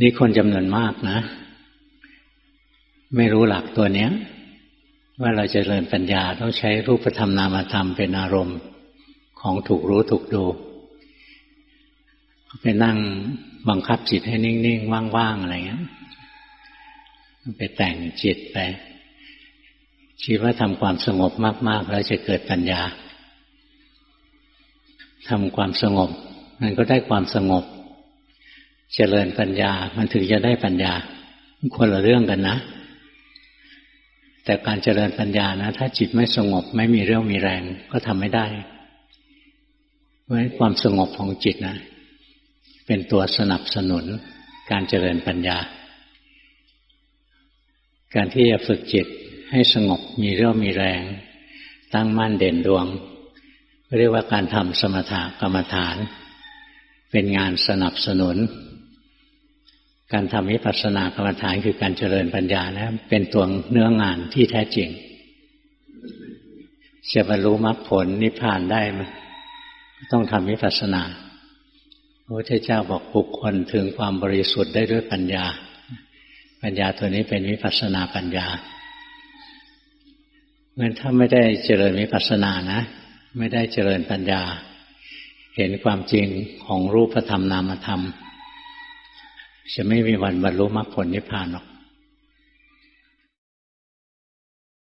นี่คนจำนวนมากนะ ไม่รู้หลักตัวเนี้ย ว่าเราจะเริญปัญญาต้องใช้รูปธรรมนามธรรมเป็นอารมณ์ของถูกรู้ถูกดูไปนั่งบังคับจิตให้นิ่ง ๆ ว่าง ๆ อะไรเงี้ยไปแต่งจิตไปคิดว่าทำความสงบมาก ๆ แล้วจะเกิดปัญญาทำความสงบ มันก็ได้ความสงบ เจริญปัญญา มันถึงจะได้ปัญญาคนละเรื่องกันนะ แต่การเจริญปัญญานะ ถ้าจิตไม่สงบไม่มีเรื่องมีแรงก็ทำไม่ได้เพราะความสงบของจิตนะ เป็นตัวสนับสนุนการเจริญปัญญา การที่จะฝึกจิตให้สงบมีเรี่ยวมีแรง ตั้งมั่นเด่นดวง เรียกว่าการทำสมถกรรมฐาน เป็นงานสนับสนุน การทำวิปัสสนากรรมฐานคือการเจริญปัญญานะเป็นตัวเนื้องานที่แท้จริงจะบรรลุมรรคผลนิพพานได้ไหมต้องทำวิปัสสนาพระพุทธเจ้าบอกบุคคลถึงความบริสุทธิ์ได้ด้วยปัญญา ปัญญาตัวนี้เป็นวิปัสนาปัญญาเมื่อถ้าไม่ได้เจริญวิปัสสนานะ ไม่ได้เจริญปัญญา เห็นความจริงของรูปธรรมนามธรรม จะไม่มีวันบรรลุมรรคผลนิพพานหรอก